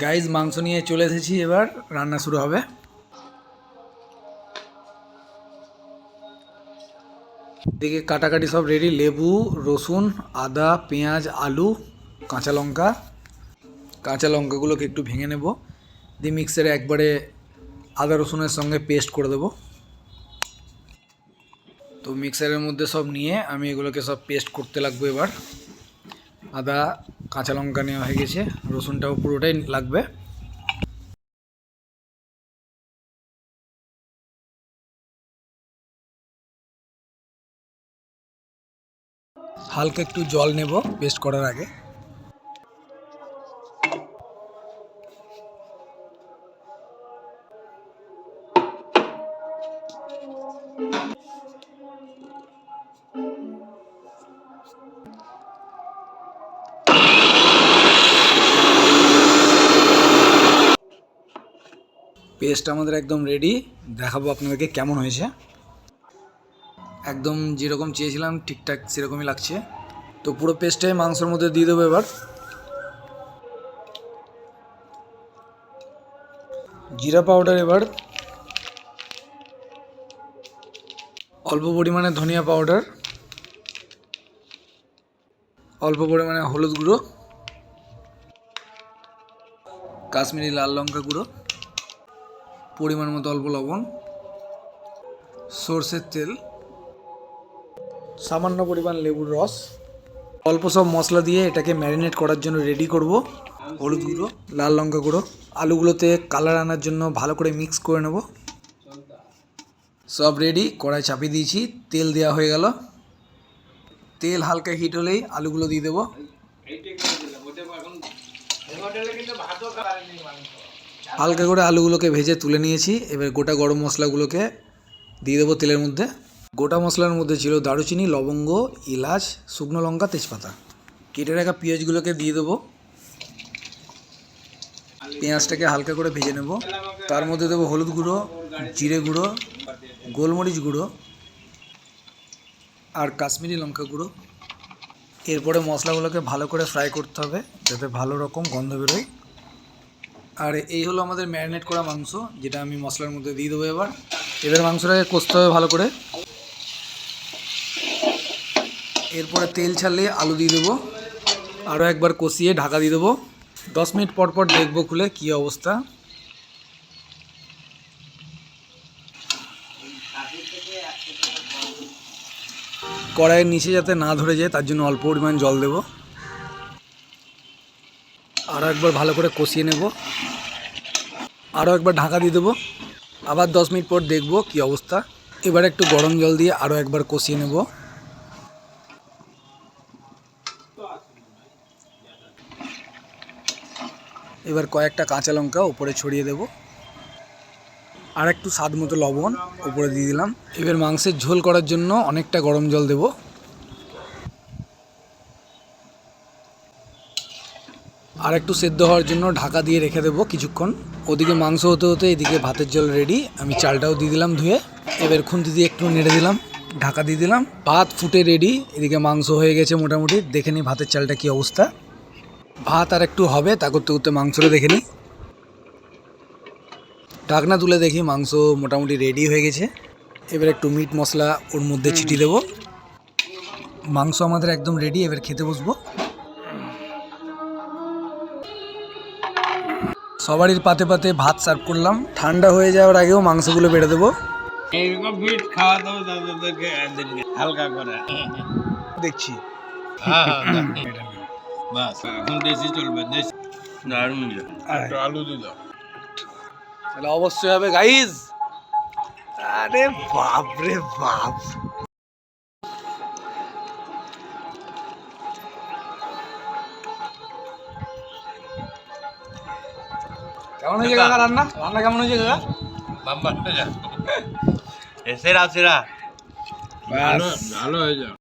Guys মাংস নিয়ে চলে এসেছি এবার। রান্না শুরু হবে। এদিকে কাটাকাটি সব রেডি লেবু, রসুন, আদা, পেঁয়াজ, আলু, কাঁচা লঙ্কা। কাঁচা লঙ্কাগুলোকে একটু ভেঙে নেব। দিয়ে মিক্সারে একবারে আদা, রসুনের সঙ্গে পেস্ট করে দেবো। তো মিক্সারের মধ্যে সব নিয়ে আমি এগুলোকে সব পেস্ট করতে লাগবো এবার। আদা কাঁচা লঙ্কা নেওয়া হয়ে গেছে, রসুনটাও পুরোটাই লাগবে। হালকা একটু জল নেব পেস্ট করার আগে। পেস্ট আমাদের একদম রেডি দেখাবো আপনাদেরকে কেমন হয়েছে। একদম যেরকম চেয়েছিলাম, ঠিকঠাক সেরকমই লাগছে। তো পুরো পেস্টটাই মাংসের মধ্যে দিয়ে দেবো এবার। জিরা পাউডার এবার। অল্প পরিমাণে ধনিয়া পাউডার অল্প পরিমাণে হলুদ গুঁড়ো। কাশ্মীরি লাল লঙ্কা গুঁড়ো। পরিমাণ মতো অল্প লবণ, সর্ষের তেল, সামান্য পরিমাণ লেবুর রস, অল্প সব মশলা দিয়ে এটাকে ম্যারিনেট করার জন্য রেডি করব। হলুদ গুঁড়ো, লাল লঙ্কা গুঁড়ো, আলুগুলোতে কালার আনার জন্য ভালো করে মিক্স করে নেব। সব রেডি, কড়াই চাপিয়ে দিয়েছি, তেল দেওয়া হয়ে গেল। তেল হালকা হিট হলেই আলুগুলো দিয়ে দেবো। হালকা করে আলুগুলোকে ভেজে তুলে নিয়েছি। এবার গোটা গরম মশলাগুলোকে দিয়ে দেবো তেলের মধ্যে। গোটা মশলার মধ্যে ছিল দারুচিনি, লবঙ্গ, এলাচ, শুকনো লঙ্কা, তেজপাতা। কেটে রাখা পেঁয়াজগুলোকে দিয়ে দেবো। পেঁয়াজটাকে হালকা করে ভেজে নেব। তার মধ্যে দেবো হলুদ গুঁড়ো, জিরে গুঁড়ো, গোলমরিচ গুঁড়ো আর কাশ্মীরি লঙ্কা গুঁড়ো। এরপরে মশলাগুলোকে ভালো করে ফ্রাই করতে হবে যাতে ভালো রকম গন্ধ বেরোয়। আর এই হলো আমাদের ম্যারিনেট করা মাংস, যেটা আমি মশলার মধ্যে দিয়ে দেবো এবার। এবার মাংসটাকে কষতে হবে ভালো করে। এরপরে তেল ছাড়লে আলু দিয়ে দেবো। আরও একবার কষিয়ে ঢাকা দিয়ে দেবো। দশ মিনিট পর পর দেখব খুলে কী অবস্থা। কড়াইয়ের নিচে যাতে না ধরে যায়, তার জন্য অল্প পরিমাণ জল দেবো। আরও একবার ভালো করে কষিয়ে নেব। আরও একবার ঢাকা দিয়ে দেবো। আবার দশ মিনিট পর দেখব কি অবস্থা। এবার একটু গরম জল দিয়ে আরও একবার কষিয়ে নেব। এবার কয়েকটা কাঁচা লঙ্কা উপরে ছড়িয়ে দেব। আর একটু স্বাদ মতো লবণ উপরে দিয়ে দিলাম। এবার মাংসের ঝোল করার জন্য অনেকটা গরম জল দেবো। আর একটু সেদ্ধ হওয়ার জন্য ঢাকা দিয়ে রেখে দেবো কিছুক্ষণ। ওদিকে মাংস হতে হতে এদিকে ভাতের জল রেডি আমি চালটাও দিয়ে দিলাম ধুয়ে। এবার খুন্তি দিয়ে একটু নেড়ে দিলাম ঢাকা দিয়ে দিলাম। ভাত ফুটে রেডি এদিকে মাংস হয়ে গেছে মোটামুটি। দেখে নিই ভাতের চালটা কি অবস্থা। ভাত আর একটু হবে তা করতে করতে মাংসটা দেখে নিই ঢাকনা তুলে দেখি মাংস মোটামুটি রেডি হয়ে গেছে। এবার একটু মিট মশলা ওর মধ্যে ছিটিয়ে দেবো। মাংস আমাদের একদম রেডি এবার খেতে বসবো। সবারই পাতে পাতে ভাত সার্ভ করলাম। ঠান্ডা হয়ে যাওয়ার আগেও মাংসগুলো বেড়ে দেবো। এইরকম খাওয়া দাও হালকা করে। দেখছি। হ্যাঁ হ্যাঁ বাস এখন দেশি চলবে দেশি। দারুণ একটু আলু দিয়ে দাও। তাহলে অবশ্যই হবে গাইজ আরে বাপ রে বাপ। কেমন হয়েছে কাকা রান্না? রান্না কেমন হয়েছে কাকা? বাম্বার সেরা সেরা। ভালো ভালো হয়ে যাও